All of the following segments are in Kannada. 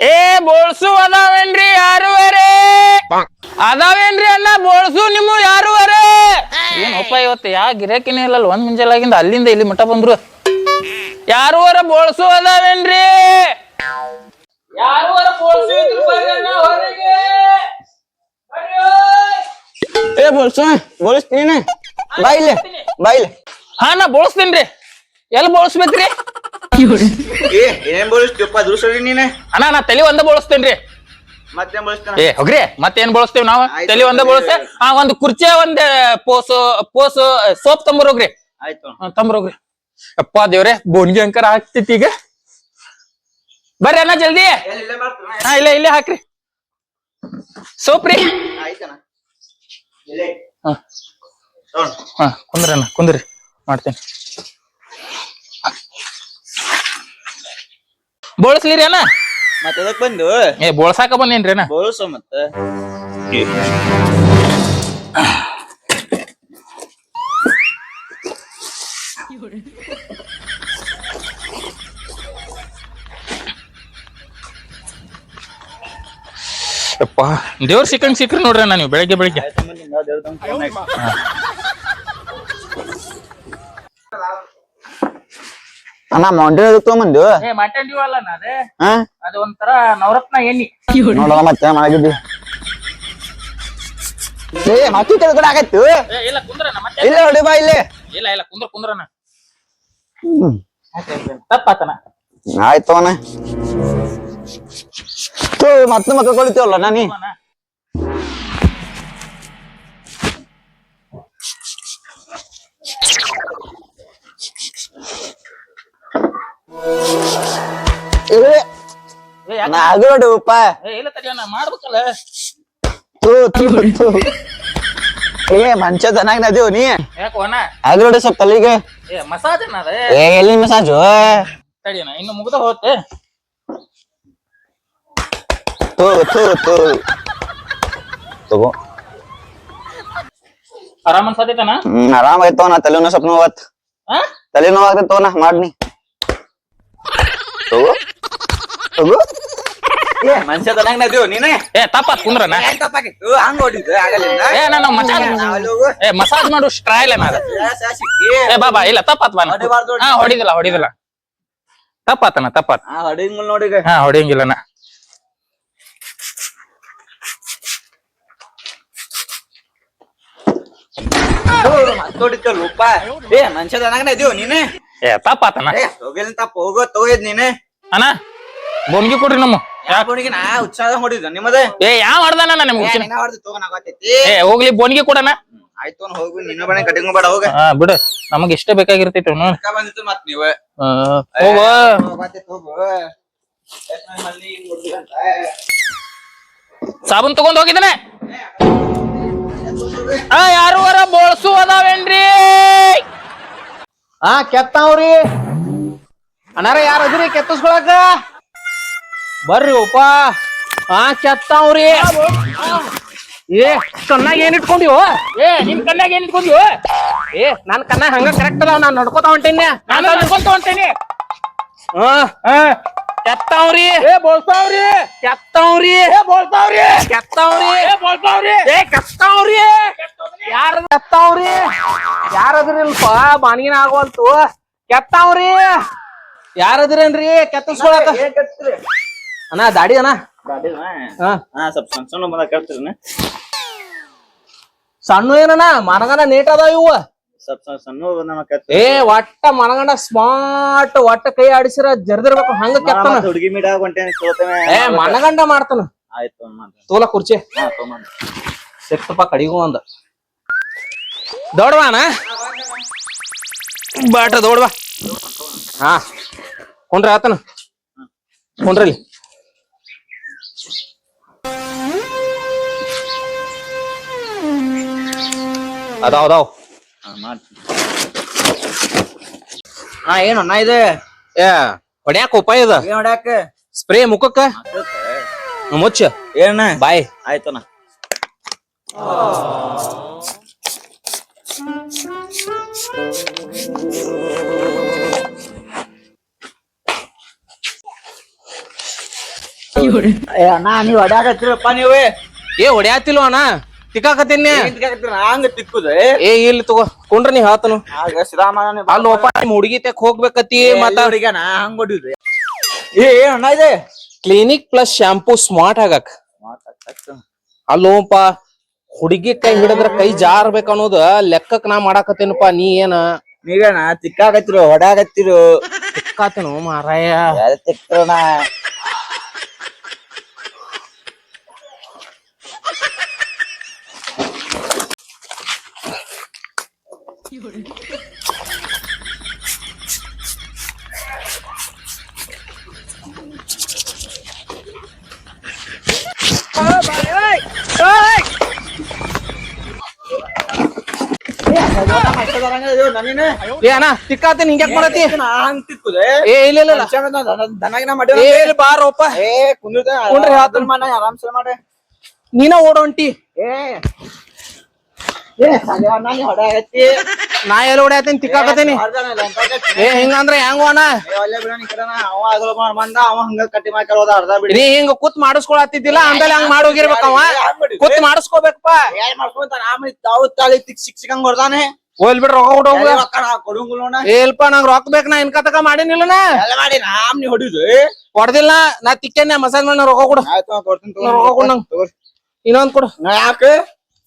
ಏ ಬೋಳ್ಸು ಅದಾವೇನ್ರಿ ಯಾರುವರೆ? ಅದಾವೇನ್ರಿ ಅಲ್ಲ ಬೋಳ್ಸು ನಿಮ್ಮ ಯಾರುವರೆ? ಏನಪ್ಪ ಇವತ್ತು ಯಾ ಗಿರಾಕಿನೇ ಇಲ್ಲ ಒಂದ್ ಮುಂಜಾಲಾಗಿಂದ ಅಲ್ಲಿಂದ ಇಲ್ಲಿ ಮಠ ಬಂದ್ರು. ಯಾರುವರ ಬೋಳ್ಸು ಅದಾವೇನ್ರಿ? ಯಾರುವರ ಬೋಳ್ಸು ಹೊರಗೆ. ಏ ಬೋಳ್ಸು ಬೋಳಿಸ್ತೀನಿ ಬಾಯಿಲೆ ಬಾಯಿಲೆ ಹಾ ನಾ ಬೋಳ್ಸ್ತೇನ್ರಿ ಎಲ್ಲಿ ಬೋಳ್ಸ್ಬೇಕ್ರಿ? ಏ ಏನ್ ಬೋಳಿಸ್ತೀವಪ್ಪ ದುರ್ಸರಿ ನೀನೆ. ಅಣ್ಣ ನಾ ತಲೆ ಒಂದ ಬೋಳಿಸ್ತೇನ್ರಿ ಮತ್ತೆ ಬೋಳಿಸ್ತಾನ? ಏ ಹೋಗ್ರಿ ಮತ್ತೇನ್ ಬಳಸ್ತೇವ್ ನಾವ್? ಆಯ್ತು. ತಲೆ ಒಂದ ಬಳಸ್ತೇ ಆ ಒಂದ್ ಕುರ್ಚಿ ಒಂದ್ ಪೋಸು ಪೋಸು ಸೋಪ್ ತಂಬರೋಗ್ರಿ ಆಯ್ತು. ತಂಬರೋಗ್ರಿ ಅಪ್ಪ ದೇವ್ರೆ ಬೋನ್ಗಿ ಅಂಕರ ಹಾಕ್ತಿತ್ತು ಈಗ. ಬರ್ರಿ ಅಣ್ಣ ಜಲ್ದಿ. ಹಾ ಇಲ್ಲ ಇಲ್ಲೇ ಹಾಕ್ರಿ. ಸೋಪ್ ರೀ. ಆಯ್ತಣ್ಣ. ಇಲ್ಲೇ. ಹಾ. ತಗೊಂಡ್. ಹಾ ಕುಂದ್ರಿ ಅಣ್ಣ ಕುಂದ್ರಿ. ಮಾಡ್ತೇನೆ. ಬೋಳ್ಸ್ಲಿರಿ ಅಣ್ಣ. ಮತ್ತೆ ಅದಕ್ಕೆ ಬಂದು? ಏ ಬೋಳ್ಸಾಕ ಬಂದೇನ್ರಿ ಅಣ್ಣ. ಬೋಳ್ಸು ಮತ್ತೆ. ಯಪ್ಪ. ದೇವ್ರ ಸಿಕ್ಕಂಗ್ ಸಿಕ್ಕ್ರಿ ನೋಡ್ರಿ ಅಣ್ಣ ನೀವು ಬೆಳಗ್ಗೆ ಬೆಳಿಗ್ಗೆ. ಅಣ್ಣ ಮೌಂಟೇನ್ ಅದಕ್ಕೆ ತಗೊಂಬಂದು ಏ ಮಾತಾಡಿವಲ್ಲ ಅದೇ. ಹಾ? ಅದು ಒಂಥರ ನವರತ್ನ ಎಣ್ಣಿ ನೋಡಿದ್ವಿ ಮತ್ತೆ ಮಾಡಿದ್ವಿ ಏ ಮತ್ತೆ ತಿಳ್ಕೊಂಡ ಆಗತ್ತು ಏ, ಇಲ್ಲ ಕುಂದ್ರಣ್ಣ ಮತ್ತೆ ಇಲ್ಲ ನೋಡಿ ಬಾ ಇಲ್ಲಿ. ಇಲ್ಲ ಇಲ್ಲ ಕುಂದ್ರ ಕುಂದ್ರಣ ಹ್ಮ್. ತಪ್ಪಾತನ ಆಯ್ತು ತೋ ಮತ್ತೆ ಮಕ್ಕಳು ಕೊಡ್ತೀವಲ್ಲ ನಾನಿ ನಾ ಏ ಇಲ್ಲ ತಡಿಯೋಣ ಮಾಡ್ಬೇಕಲ್ಲ. ತೂ ತೂ ತೂ. ಏ ಮನುಷ್ಯ ಚೆನ್ನಾಗಿ ನದೀವ್ ನೀ? ಯಾಕೋ ಅಣ್ಣ? ಅಗಲೋಡು ಸ್ವಲ್ಪ ತಲೆಗೆ. ಏ ಮಸಾಜ್ ಏ ಎಲ್ಲಿ ಮಸಾಜು? ಇನ್ನು ಮುಗ್ದ ಹೋತೆ ತೂ ತೂ ತೂ. ತಗೋ. ಆರಾಮ್ ಅನ್ಸತೈತನ ಹ್ಮ್ ಆರಾಮಾಯ್ತು ನಾ ತಲೆನೋ ಸ್ವಲ್ಪ ನೋವತ್ ನಾ ಮಾಡ್ನಿ. ತಗೋ. ತಗೋ. ಮನುಷ್ಯ ಚೆನ್ನಾಗಿ ನದೀವ್ ನೀನೇ? ಏ ತಪ್ಪಾತ್ ಕುಂದ್ರನ? ಹಂಗ ಆಗಲಿಲ್ಲ. ಏ ನಾನು ಮಸಾಜ್ ಏ ಮಸಾಜ್ ಮಾಡು ಸ್ಟ್ರಾಯ್ಲ್ ಏನಾದ ಏ ಬಾಬಾ ಇಲ್ಲ ತಪ್ಪಾತ್ ಬಾ. ಹೊಡಿಬಾರ್ದು, ಹಾ ಹೊಡಿದಿಲ್ಲ ಹೊಡಿದಿಲ್ಲ. ತಪ್ಪಾತನ ತಪ್ಪಾತ್ ಹೊಡಿಂಗ್ ನೋಡಿ ಹಾ ಹೊಡಿಯಂಗಿಲ್ಲನ. ಹೊಡಿತಲ್ಲ ಉಪ್ಪ ಏ ಮನುಷ್ಯ ಚೆನ್ನಾಗಿ ನದೀವ್ ನೀನೇ? ಏ ತಪ್ಪಾತನ ಹೋಗಿಲ್ಲ ತಪ್ಪ ಹೋಗೋ ತಗೋಯ್ದ್ ನೀನೇ. ಅಣ್ಣ ಬೊಮ್ಗಿ ಕೊಡ್ರಿ ನಮ್ಮ. ಯಾಕೆ ನಾ ಉತ್ಸಾಹ ಹೊಡಿದ ನಿಮ್ಮದೇ? ಏ ಯಾವ ಮಾಡ್ದಾನ ನಿಮ್ಗೆ ಏ, ಹುಚ್ಚಿನ? ಹೋಗ್ಲಿ ಬೋನಿಗೆ ಕೊಡಣ. ಆಯ್ತು ಅವ್ನು ಹೋಗಿ ನಿನ್ನ ಬಣ್ಣ ಕಟಿಂಗ್ ಬೇಡ ಹೋಗ. ಹಾ ಬಿಡು. ನಮಗ್ ಇಷ್ಟ ಬೇಕಾಗಿರ್ತೈತಿ ನೋಡ್. ಅಕ್ಕ ಬಂದಿತ್ತು ಮತ್ ನೀವ. ಆ, ಹೋಗು. ಸಾಬೂನ್ ತಗೊಂಡ್ ಹೋಗಿದ್ದಾನೆ. ಆ ಯಾರುವರ ಬೋಳ್ಸು ಅದಾವೇನ್ರಿ? ಹಾ ಕೆತ್ತವ್ರಿ. ಅನಾರ ಯಾರ ಅದ್ರಿ? ಕೆತ್ತಿಸ್ಕೊಳಕ? ಬರ್ರಿ ಉಪ ಆ ಕೆತ್ತವ್ರಿ. ಏ ಕಣ್ಣಾಗ ಏನ್ ಇಟ್ಕೊಂಡಿವ ಏ ನಿಮ್ ಕಣ್ಣಾಗ ಏನ್ ಇಟ್ಕೊಂಡಿವ ಏ ನನ್ ಕಣ್ಣ ಹಂಗ ಕರೆಕ್ಟ್ ಅದಾವ ನಾನ್ ನಡ್ಕೋತ ಹೊಂಟೇನಿ ನಾನು ನಡ್ಕೊಂತ ಹೊಂಟೇನಿ ಹಾ. ಕೆತ್ತವ್ರಿ. ಏ ಬೋಳ್ಸಾವ್ರಿ. ಕೆತ್ತವ್ರಿ. ಏ ಬೋಳ್ಸಾವ್ರಿ. ಕೆತ್ತಾವ್ರಿ. ಏ ಏ ಕೆತ್ತಾವ್ರಿ. ಯಾರ ಕೆತ್ತವ್ರಿ. ಯಾರದ್ರಿಲ್ಪ ಬಾನಿಗಿನ ಆಗವಲ್ತು ಕೆತ್ತವ್ರಿ. ಯಾರದ್ರೇನ್ರಿ? ಕೆತ್ತಿಸ್ಕೊಳಕ? ಅಣ್ಣ ದಾಡಿ ಅಣ್ಣ? ಹಾ. ಸ್ವಲ್ಪ ಸಣ್ಣ ಸಣ್ಣ ಬಂದ ಕೇಳ್ತೀರಿ ಸಣ್ಣ ಏನಣ್ಣ? ಮನಗಂಡ ನೀಟ್ ಅದಾವ ಇವು. ಸ್ವಲ್ಪ ಸಣ್ಣ ಸಣ್ಣ ಬಂದ ಕೇಳ್ತೀರಿ ಏ ಒಟ್ಟ ಮನಗಂಡ ಸ್ಮಾರ್ಟ್ ಒಟ್ಟ ಕೈ ಆಡಿಸಿರ ಜರ್ದಿರ್ಬೇಕು ಹಂಗ ಕೆತ್ತನ. ಹುಡುಗಿ ಹೊಂಟೇನೆ ತೋತೇವೆ ಏ ಮನಗಂಡ ಮಾಡ್ತಾನ. ಆಯ್ತು ಮಾಡ್ರಿ ತೋಲ ಕುರ್ಚಿ. ಹಾ ತಗೊಂಡ್ ಸಿಕ್ತಪ್ಪ ಕಡಿಗೂ ಒಂದ. ದೊಡ್ಡವಾನ ಬಾಟ ದೊಡ್ಡವಾ. ಹಾ ಕುಂಡ್ರ ಆತನ. ಕೊಂಡ್ರಿ ಅದಾವ್ ಅದಾವ. ಹಾ ಹಾ ಏನು ಅಣ್ಣ ಇದೆ? ಏ ಹೊಡ್ಯಾಕ ಉಪಾಯ ಇದ ಏನ್ ಹೊಡ್ಯಾಕ? ಸ್ಪ್ರೇ ಮುಖಕ್ಕ? ಮುಚ್ಚ. ಏನ ಬಾಯ್. ಆಯ್ತಣ್ಣ ಏ ಅಣ್ಣ ನೀವ್ ಹೊಡ್ಯಾಕತ್ತೀರಪ್ಪ ನೀವೇ. ಏ ಹೊಡ್ಯಾತಿಲ್ವ ಅಣ್ಣ? ತಿಕ್ಕಾಕತ್ತೀನಿ. ಹಂಗ ತಿಕ್ಕುದ ಏ. ಇಲ್ಲಿ ತಗೋ ಕುಂಡ್ರ ನೀ ಹೇಳ್ತನು ಆಗ ಶ್ರೀರಾಮನ ಅಲ್ಲೋಪ ನಿಮ್ ಹುಡುಗಿ ತೆಕ್ ಹೋಗ್ಬೇಕತ್ತಿ ಮತ್ತ ಹುಡುಗನ ಹಂಗ ಹೊಡಿದ್ರಿ ಏ ಏ ಅಣ್ಣ ಇದೆ. ಕ್ಲಿನಿಕ್ ಪ್ಲಸ್ ಶಾಂಪೂ ಸ್ಮಾರ್ಟ್ ಆಗಕ್. ಅಲ್ಲೋಪ ಹುಡುಗಿ ಕೈ ಹಿಡಿದ್ರ ಕೈ ಜಾರ್ಬೇಕ ಅನ್ನೋದ ಲೆಕ್ಕಕ್ ನಾ ಮಾಡಾಕತ್ತೇನಪ್ಪ ನೀ ಏನ? ನೀವೇನ ತಿಕ್ಕಾಕತ್ತಿರು ಹೊಡ್ಯಾಕತ್ತಿರು? ತಿಕ್ಕಾತನು ಮಾರಾಯ. ತಿಕ್ಕಣ ತಿಕ್ಕಾತೇನ್ ಹಿಂಗ್ಯಾಕ್ ಮಾಡತಿ ಏ ಇಲ್ಲ ಇಲ್ಲ. ದನಗಿನ ಮಾಡಿ ಏ ಕುಂದ್ರ ಹೇಳ್ತೀನಿ. ಮಾಡ ಆರಾಮ್ಸೆ ಮಾಡಿ ನೀನ ಓಡೊಂಟಿ ಏ ನೀ ಎಲ್ಲ ಹೊಡ್ಯಾತೇನ್ ತಿಕ್ಕಾಕತೇನಿ ಏ ಹಿಂಗಂದ್ರ ಹೆಂಗ ಅಣ್ಣ? ಬಿಡಿ ನೀ ಹಿಂಗ ಕೂತ್ ಮಾಡಿಸ್ಕೊಳತ್ತಿದ್ದಿಲ್ಲ ಆಮೇಲೆ ಹಂಗ ಮಾಡಿ ಹೋಗಿರ್ಬೇಕವ ಕೂತ್ ಮಾಡಿಸ್ಕೋಬೇಕಪ್ಪ. ಹೋಲ್ ಬಿಡ್ರಿ ರೊಕ್ಕ ಏಲ್ಪ ನಂಗ್ ರೊಕ್ಕ ಬೇಕ್ ನಾ ಇನ್ಕ ತಕ ಮಾಡಿನಿಲ್ಲ ನಾಮ್ ನೀ ಹೊಡಿದು. ಕೊಡ್ದಿಲ್ಲ ನಾ ತಿಕ್ಕೇನೆ ಮಸಾಜ್ ಮಾಡಿ ರೊಕ್ಕ ಕೊಡು. ರೊಕ್ಕ ಕೊಡು ನಂಗ್. ಇನ್ನೊಂದ್ ಕೊಡು. ಯಾಕೆ?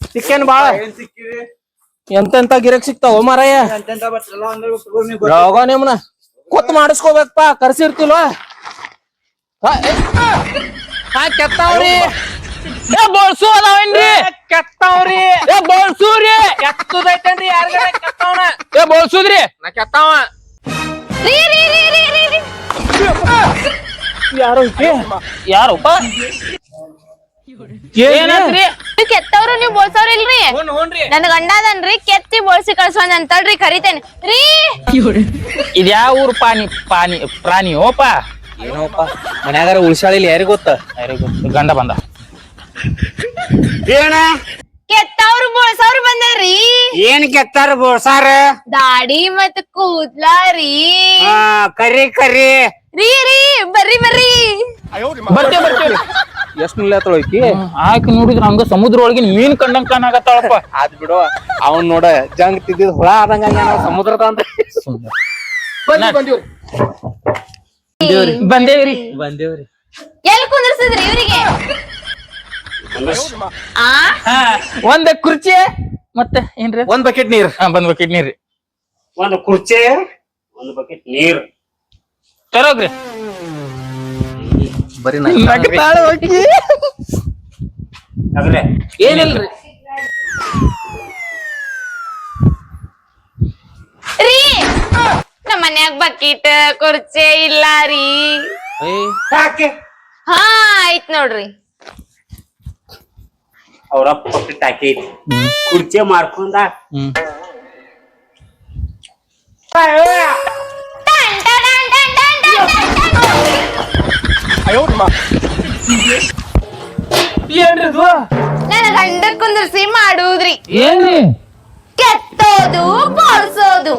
ತಿಕ್ಕೇನ್ ಬಾಳ? ಎಂತೆಂತ ಗಿರಕ್ ಸಿಗ್ತಾವ ಮಾರಾಯ? ಯಾವಾಗ ನಿಮ್ನ. ಕೊತ್ ಮಾಡಿಸ್ಕೋಬೇಕಪ್ಪ ಕರ್ಸಿರ್ತಿಲ್ವ? ಹಾ, ಕೆತ್ತಾವ್ರಿ. ಏ ಬೋಳ್ಸು ಅದಾವೇನ್ರಿ? ಕೆತ್ತಾವ್ರಿ. ಏ ಬೋಳ್ಸೂರಿ ಕೆತ್ತದೈತೇನ್ರಿ ಯಾರಿಗಾರ ಕೆತ್ತವನ? ಏ ಬೋಳ್ಸುದ್ರಿ? ನಾ ಕೆತ್ತಾವ ರೀ ರೀ ರೀ ರೀ ರೀ ರೀ. ಯಾರು ಯಾರಪ್ಪ ಏನಾತ್ರಿ ನೀವ್ ಕೆತ್ತವ್ರು ನೀವ್ ಬೋಳ್ಸವ್ರ ಇಲ್ರಿ? ನನ್ ಗಂಡ ಅದನ್ರಿ ಕೆತ್ತಿ ಬೋಳ್ಸಿ ಕಳ್ಸೋಣ ಅಂತಳ್ರಿ ಕರಿತೇನೆ. ರೀ! ಇದ್ಯಾವ ಊರು ಪಾನಿ ಪಾನಿ ಪ್ರಾಣಿ ಓಪ? ಏನೋಪ ಮನ್ಯಾಗಾರ ಉಳ್ಸಾಳಿಲ್ಲ ಯಾರಿಗ ಗೊತ್ತ? ಗಂಡ ಬಂದ. ಏನ? ಕೆತ್ತವ್ರು ಬೋಳ್ಸವ್ರು ಬಂದಾರಿ ಏನ್ ಕೆತ್ತಾರ ಬೋಳ್ಸಾರ? ದಾಡಿ ಮತ್ ಕೂದ್ಲ ರೀ ಕರಿ ಕರಿ. ರೀ ರೀ ಬರ್ರಿ ಬರ್ರಿ. ಬರ್ತೆ ಬರ್ತೇವೆ. ಎಷ್ಟ್ ನಿಲ್ಲ ಐತಿ? ಆಕಿ ನೋಡಿದ್ರ ಹಂಗ ಸಮುದ್ರ ಒಳಗಿನ ಮೀನ್ ಕಂಡಂಗ್ ಕಾಣಾಗತ್ತಾಳಪ್ಪ ಅದ್ ಬಿಡು ಅವನ್ ನೋಡ ಜಂಗ್ ತಿದ್ದಿದ್ ಹುಳ ಆದಂಗ ಸಮುದ್ರ ತಂದ ಬಂದೇವ್ರಿ. ಬಂದೇವ್ರಿ. ಎಲ್ ಕುಂದ್ರಿಸಿದ್ರಿ ಇವರಿಗೆ? ಆ? ಹಾ ಒಂದ್ ಕುರ್ಚಿ ಮತ್ತೆ ಏನ್ರಿ? ಒಂದ್ ಬಕೆಟ್ ನೀರ್. ಒಂದ್ ಬಕೆಟ್ ನೀರ್ರಿ. ಒಂದ್ ಕುರ್ಚಿ ಒಂದ್ ಬಕೆಟ್ ನೀರ್. ತರೋಗ್ರಿ. ಬರೀ ನಗ್ತಾಳ ಹೋಗಿ. ಅದ್ರೆ ಏನಿಲ್ರಿ? ರೀ ನಮ್ಮ ಮನ್ಯಾಗ ಬಕೀಟ್ ಕುರ್ಚೆ ಇಲ್ಲ ರೀ. ಹಾ ಆಯ್ತ್ ನೋಡ್ರಿ. ಅವ್ರ ಟಾಕಿ ಹಾಕಿ ಕುರ್ಚಿ ಮಾಡ್ಕೊಂಡ. ಟನ್. ಏನ್ರಿ ನನ್ನ ಕುಂದ್ರಸಿ ಮಾಡುದ್ರಿ. ಏನ್ರಿ? ಕೆತ್ತೋದು ಬೋಳ್ಸೋದು.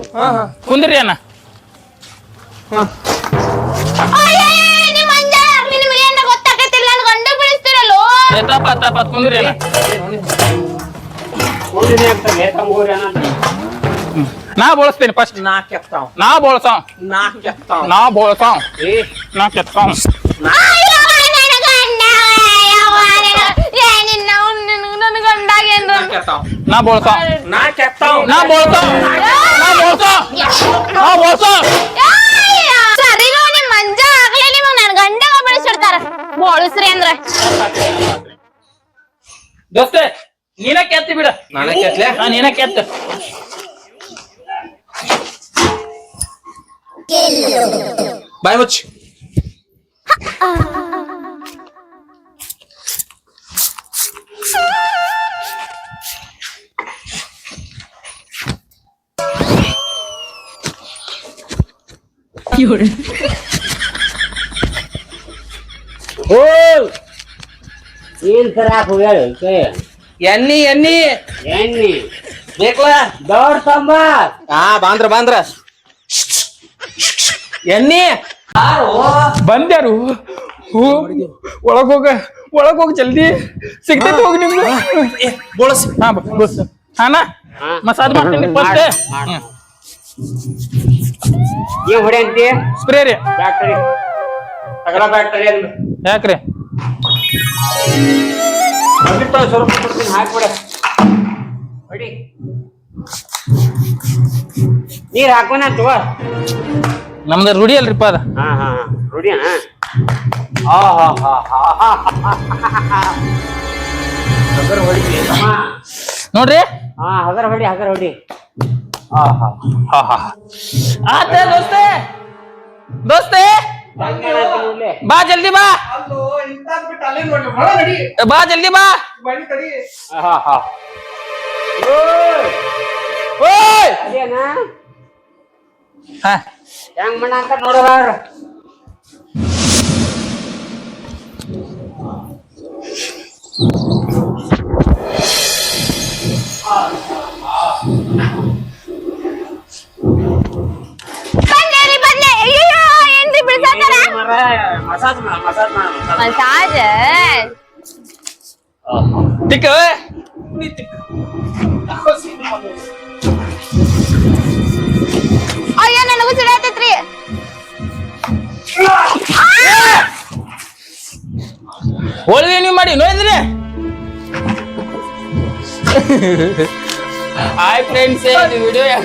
ಕುಂದ್ರಿ ಅಣ್ಣ. ತಪ್ಪ ತಪ್ಪ ಕುಂದ್ರಿ ನಾ. ಬಳಸ್ತೇನೆ ಫಸ್ಟ್ ನಾ ಕೆತ್ತಾವ್. ನಾ ಬೋಳ್ಸಾವ್ ನಾ ಕೆತ್ತಾವ್. ನಾ ಬೋಳ್ಸಾವ್ ಏ. ನಾ ಕೆತ್ತಾವ್. ಅಯ್ಯೋ, ನನ್ನ ಗಂಡ ಅಯ್ಯವ್ವ, ನನ್ನ- ಏ, ನಿನ್ನ ಅವ್ನ್ ನಿನ್- ನನ್ ಗಂಡಾಗ ಏನ್ರ ಕೆತ್ತಾವ್ ನಾ ಬೋಳ್ಸಾವ್ ನಾ ಕೆತ್ತಾವ್ ನಾ ಬೋಳ್ಸಾವ್ ನಾ ಬೋಳ್ಸಾವ್ ನಾ ಬೋಳ್ಸಾವ್ ಅಯ್ಯ, ಸರಿನೋ ನಿಮ್ ಮಂಜ ಆಗ್ಲಿ ನಿಮಗ್ ನನ್ ಗಂಡಗ ಬೆಳೆಸಿಡ್ತಾರ ಬೋಳಿಸ್ರಿ ಅಂದ್ರ ದೋಸ್ತೆ ನೀನ ಕೆತ್ತಿ ಬಿಡ ನಾನೇ ಕೆತ್ಲೆ? ಹಾ ನೀನ ಕೆತ್ತ ಬಾಯ್ ಮುಚ್ಚಿ ಓ ಏನ್ ತರಾಕ್ ಹೋಗ್ಯಾಳ ಕೈ ಎಣ್ಣಿ ಎಣ್ಣಿ. ಎಣ್ಣಿ. ಬೇಕಲ್ಲ ದೊಡ್ಡ ತಂಬ ಹಾ ಬಾಂದ್ರ ಬಾಂದ್ರ. ಎಣ್ಣಿ. ಬಂದ್ಯಾರು? ಹೂ? ಒಳಗ್ ಹೋಗ ಒಳಗ್ ಹೋಗ್ ಜಲ್ದಿ. ಸಿಗ್ತೈತಿ ಹೋಗಿ ನಿಮ್ದು. ಬೋಳಸ್. ಹಾ ಬಸ್ ಹಾನ? ಮಸಾಜ್ ಮಾಡ್ತೀನಿ ಫಸ್ಟ್. ಏನ್ ಹೊಡೆ ಅಂತಿ. ಸ್ಪ್ರೇ ರೀ. ಅಂದ್. ಯಾಕ್ರಿ ಬಂದಿತ್ತ ಸ್ವಲ್ಪ ಕೊಡ್ತೀನಿ. ಹಾಕ್ಬಿಡ ಹೊಡಿ. ನೀರ್ ಹಾಕೋಣ ತಗೋ. ನಮ್ದು ರೂಢಿ ಅಲ್ರಿಪ್ಪ ಅದ ಹಾ ಹಾ ಹಾ. ರೂಢಿಯಾ ಆ ಹಾ ಹಾ ಹಾ ಹಾ. ಹಗರ್ ಹೊಡಿ. ನೋಡ್ರಿ? ಹಾ ಹಗರ ಹೊಡಿ ಹಗರ ಹೊಡಿ. ಆ ಹಾ ಆತ ದೋಸ್ತೆ. ದೋಸ್ತೆ. ನೋಡ್ಲೆ ಬಾ ಜಲ್ದಿ ಬಾ. ಬಾ ಜಲ್ದಿ ಬಾ. ಹಾ ಹಾ ಓಯ್. ಹಾ ಹೆಂಗ್ ಮಣ್ಣ ಅಂತ ನೋಡೋದಾರ ಬಂದೇರಿ ಬಂದೆ ಅಯ್ಯೋ ಏನ್ರಿ ಬಿಡ್ಸಾತಾರ ಮಸಾಜ್ ಮಾಡ ಮಸಾಜ್ ಮಾಡ ಸಿಡಾತೈತ್ರಿ ಹೋಳಿಗೆ ನೀವು ಮಾಡಿ ನೋಡಿದ್ರಿ? ಹಾಯ್ ಫ್ರೆಂಡ್ಸ್ ಇದು ವಿಡಿಯೋ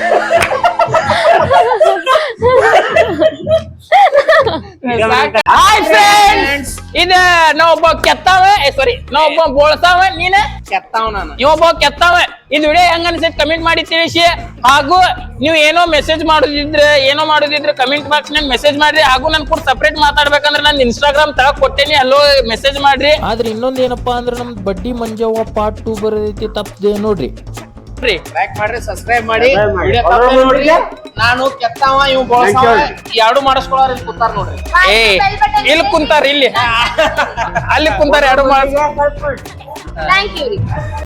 ಹಾಯ್ ಫ್ರೆಂಡ್ಸ್ ಇದ ನಾವೊಬ್ಬ ಕೆತ್ತಾವ ಸಾರಿ ನಾವೊಬ್ಬ ಬೋಳ್ತಾವ ನೀನ? ಕೆತ್ತಾವ ನಾನು. ಇವೊಬ್ಬ ಕೆತ್ತಾವ ಇದು ವಿಡಿಯೋ ಹೆಂಗ ಅನ್ಸೈತಿ ಕಮೆಂಟ್ ಮಾಡಿ ತಿಳಿಸಿ. ಹಾಗೂ ನೀವು ಏನೋ ಮೆಸೇಜ್ ಮಾಡುದಿದ್ರೆ ಏನೋ ಮಾಡುದಿದ್ರೆ ಕಮೆಂಟ್ ಬಾಕ್ಸ್ ನಿಮ್ ಮೆಸೇಜ್ ಮಾಡ್ರಿ. ಹಾಗೂ ನನ್ ಕೂಡ ಸಪ್ರೇಟ್ ಮಾತಾಡ್ಬೇಕಂದ್ರೆ ನಾನು ಇನ್ಸ್ಟಾಗ್ರಾಮ್ ತಗ ಕೊಟ್ಟೇನಿ. ಅಲ್ಲೋ ಮೆಸೇಜ್ ಮಾಡ್ರಿ. ಆದ್ರೆ ಇನ್ನೊಂದ್ ಏನಪ್ಪಾ ಅಂದ್ರೆ ನಮ್ದು ಬಡ್ಡಿ ಮಂಜವ್ವ ಪಾರ್ಟ್ ಟೂ ಬರೋದೈತಿ ತಪ್ಪದೆ ನೋಡ್ರಿ. ಲೈಕ್ ಮಾಡ್ರಿ ಸಬ್ಸ್ಕ್ರೈಬ್ ಮಾಡಿ. ವಿಡಿಯೋ ನೋಡ್ರಿ ನಾನು ಕೆತ್ತವ ಇವ್ ಬೋಳಸಾವ. ಎರಡು ಮಾಡಿಸ್ಕೊಳ್ಳೋರು ಇಲ್ಲಿ ಕುತ್ತಾರ ನೋಡ್ರಿ. ಏ ಇಲ್ಲಿ ಕುಂತಾರ ಇಲ್ಲಿ. ಅಲ್ಲಿ ಕುಂತಾರ ಎರಡು ಮಾಡಿ ಥ್ಯಾಂಕ್ ಯು ರೀ